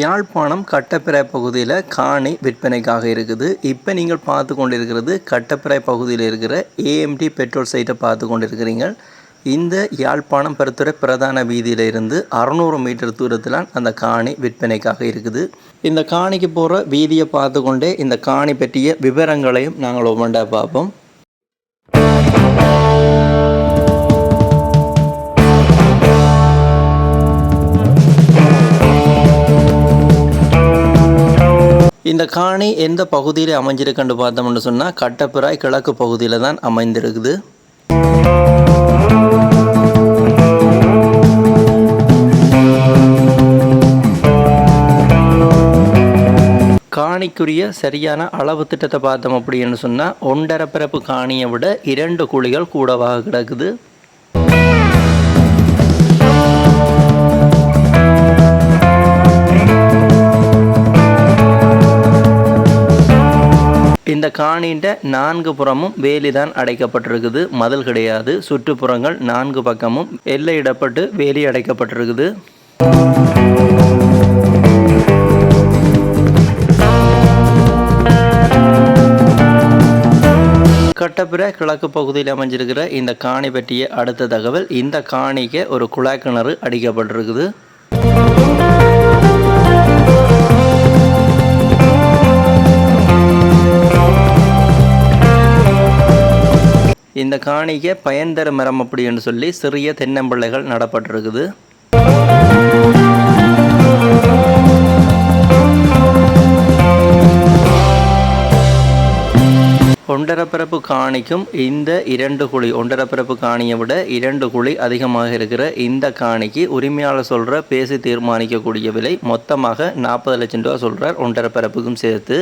யாழ்ப்பாணம் கட்டப்பிராய் பகுதியில் காணி விற்பனைக்காக இருக்குது. இப்போ நீங்கள் பார்த்து கொண்டிருக்கிறது கட்டப்பிராய் பகுதியில் இருக்கிற ஏஎம்டி பெட்ரோல் சைட்டை பார்த்து கொண்டிருக்கிறீங்க. இந்த யாழ்ப்பாணம் பருத்துறை பிரதான வீதியில் இருந்து அறநூறு மீட்டர் தூரத்தில் அந்த காணி விற்பனைக்காக இருக்குது. இந்த காணிக்கு போகிற வீதியை பார்த்து கொண்டே இந்த காணி பற்றிய விவரங்களையும் நாங்கள் ஒவ்வொன்றா பார்ப்போம். இந்த காணி எந்த பகுதியில் அமைஞ்சிருக்குன்னு பார்த்தோம்னு சொன்னால் கட்டப்பிராய் கிழக்கு பகுதியில் தான் அமைந்திருக்குது. காணிக்குரிய சரியான அளவு திட்டத்தை பார்த்தோம் அப்படின்னு சொன்னால் ஒன்றரை பிறப்பு காணியை விட இரண்டு குழிகள் கூடவாக கிடக்குது. இந்த காணின்ற நான்கு புறமும் வேலி தான் அடைக்கப்பட்டிருக்குது. மதில் கிடையாது. சுற்றுப்புறங்கள் நான்கு பக்கமும் எல்லையிடப்பட்டு வேலி அடைக்கப்பட்டிருக்குது. கட்டப்புற கிழக்கு பகுதியில் அமைஞ்சிருக்கிற இந்த காணி பற்றிய அடுத்த தகவல் இந்த காணிக்கு ஒரு குழாய் கிணறு அடிக்கப்பட்டிருக்குது. இந்த காணிக்கு பயன்தர மரம் அப்படின்னு சொல்லி சிறிய தென்னம்பிள்ளைகள் நடப்பட்டிருக்குது. ஒன்றரப்பிறப்பு காணிக்கும் இந்த இரண்டு குழி ஒன்றரப்பிறப்பு காணியை விட இரண்டு குழி அதிகமாக இருக்கிற இந்த காணிக்கு உரிமையாளர் சொல்கிற பேசி தீர்மானிக்கக்கூடிய விலை மொத்தமாக நாற்பது லட்சம் ரூபா சொல்கிறார் ஒன்றரப்பிறப்புக்கும் சேர்த்து.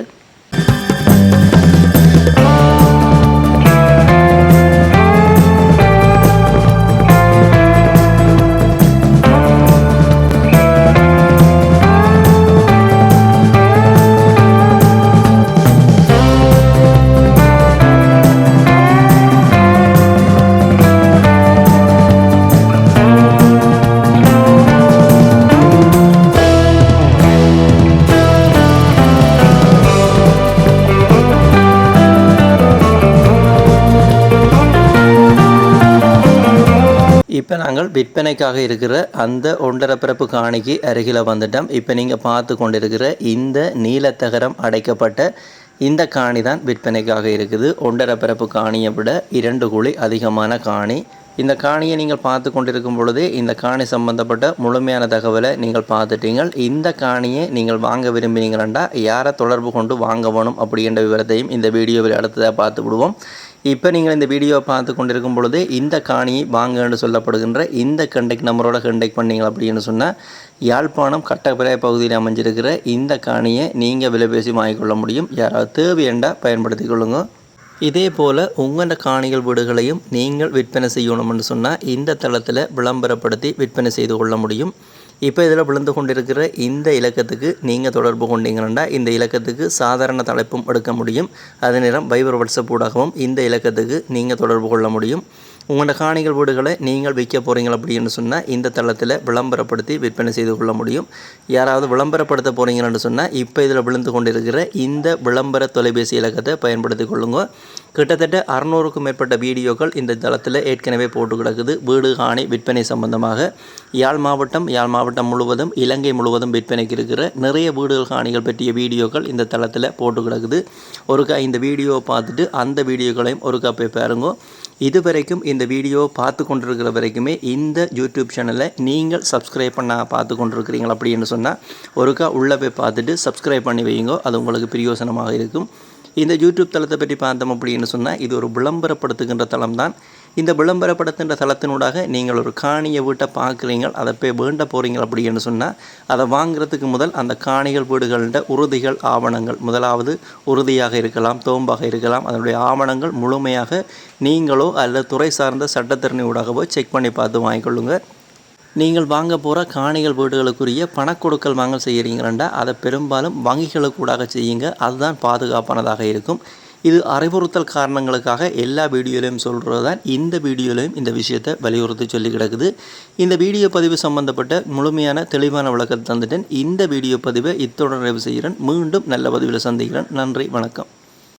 இப்போ நாங்கள் விற்பனைக்காக இருக்கிற அந்த ஒன்றரை பிறப்பு காணிக்கு அருகில் வந்துட்டோம். இப்போ நீங்கள் பார்த்து கொண்டிருக்கிற இந்த நீலத்தகரம் அடைக்கப்பட்ட இந்த காணி தான் விற்பனைக்காக இருக்குது. ஒன்றரை பிறப்பு காணியை விட இரண்டு குழி அதிகமான காணி. இந்த காணியை நீங்கள் பார்த்து கொண்டிருக்கும் பொழுதே இந்த காணி சம்பந்தப்பட்ட முழுமையான தகவலை நீங்கள் பார்த்துட்டீங்க இந்த காணியை நீங்கள் வாங்க விரும்பினீங்களா யாரை தொடர்பு கொண்டு வாங்க வேணும் அப்படின்ற விவரத்தையும் இந்த வீடியோவில் அடுத்ததாக பார்த்து விடுவோம். இப்போ நீங்கள் இந்த வீடியோவை பார்த்து கொண்டிருக்கும் பொழுது இந்த காணியை வாங்கன்னு சொல்லப்படுகின்ற இந்த கண்டெக்ட் நம்பரோட கண்டெக்ட் பண்ணீங்க அப்படின்னு சொன்னால் யாழ்ப்பாணம் கட்டப்பிராய பகுதியில் அமைஞ்சிருக்கிற இந்த காணியை நீங்கள் விலை பேசி வாங்கிக்கொள்ள முடியும். யாராவது தேவையண்டா பயன்படுத்தி கொள்ளுங்க. இதே போல் உங்களோட காணிகள் வீடுகளையும் நீங்கள் விற்பனை செய்யணும்னு சொன்னால் இந்த தளத்தில் விளம்பரப்படுத்தி விற்பனை செய்து கொள்ள முடியும். இப்போ இதில் விழுந்து கொண்டிருக்கிற இந்த இலக்கத்துக்கு நீங்கள் தொடர்பு கொண்டீங்கன்னா இந்த இலக்கத்துக்கு சாதாரண தலைப்பும் எடுக்க முடியும். அதே நேரம் வைபர் வாட்ஸ்அப் ஊடாகவும் இந்த இலக்கத்துக்கு நீங்கள் தொடர்பு கொள்ள முடியும். உங்களோட காணிகள் வீடுகளை நீங்கள் விற்க போகிறீங்க அப்படின்னு சொன்னால் இந்த தளத்தில் விளம்பரப்படுத்தி விற்பனை செய்து கொள்ள முடியும். யாராவது விளம்பரப்படுத்த போகிறீங்கன்னு சொன்னால் இப்போ இதில் விழுந்து கொண்டிருக்கிற இந்த விளம்பர தொலைபேசி இலக்கத்தை பயன்படுத்தி கொள்ளுங்க. கிட்டத்தட்ட அறநூறுக்கும் மேற்பட்ட வீடியோக்கள் இந்த தளத்தில் ஏற்கனவே போட்டு கிடக்குது. வீடு காணி விற்பனை சம்பந்தமாக யாழ் மாவட்டம் யாழ் மாவட்டம் முழுவதும் இலங்கை முழுவதும் விற்பனைக்கு இருக்கிற நிறைய வீடுகள் காணிகள் பற்றிய வீடியோக்கள் இந்த தளத்தில் போட்டு கிடக்குது. ஒருக்கா இந்த வீடியோவை பார்த்துட்டு அந்த வீடியோக்களையும் ஒருக்கா போய் பாருங்க. இதுவரைக்கும் இந்த வீடியோ பார்த்து கொண்டிருக்கிற வரைக்குமே இந்த யூடியூப் சேனலை நீங்கள் சப்ஸ்கிரைப் பண்ண பார்த்து கொண்டிருக்கிறீங்களா அப்படின்னு சொன்னால் ஒருக்கா உள்ளே போய் பார்த்துட்டு சப்ஸ்கிரைப் பண்ணி வைங்க அது உங்களுக்கு பிரயோசனமாக இருக்கும். இந்த யூடியூப் தளத்தை பற்றி பார்த்தோம் அப்படின்னு சொன்னால் இது ஒரு விளம்பரப்படுத்துகின்ற தளம் தான் இந்த விளம்பரப்படுத்துகின்ற தளத்தினூடாக நீங்கள் ஒரு காணியை வீட்டை பார்க்குறீங்க அதை போய் வேண்ட போகிறீங்க அப்படின்னு சொன்னால் அதை வாங்குறதுக்கு முதல் அந்த காணிகள் வீடுகளில் உறுதிகள் ஆவணங்கள் முதலாவது உறுதியாக இருக்கலாம் தோம்பாக இருக்கலாம் அதனுடைய ஆவணங்கள் முழுமையாக நீங்களோ அல்லது துறை சார்ந்த சட்டத்திறனி ஊடாகவோ செக் பண்ணி பார்த்து வாங்கிக்கொள்ளுங்கள் நீங்கள் வாங்க போகிற காணிகள் வீடுகளுக்குரிய பணக்கொடுக்கல் வாங்கல் செய்கிறீங்களா அதை பெரும்பாலும் வங்கிகளுக்கூடாக செய்யுங்க. அதுதான் பாதுகாப்பானதாக இருக்கும். இது அறிவுறுத்தல் காரணங்களுக்காக எல்லா வீடியோலையும் சொல்கிறது தான் இந்த வீடியோலையும் இந்த விஷயத்தை வலியுறுத்தி சொல்லி கிடக்குது. இந்த வீடியோ பதிவு சம்பந்தப்பட்ட முழுமையான தெளிவான விளக்கத்தை தந்துட்டேன். இந்த வீடியோ பதிவை இத்துடன் நிறைவு செய்கிறேன். மீண்டும் நல்ல பதிவில் சந்திக்கிறேன். நன்றி. வணக்கம்.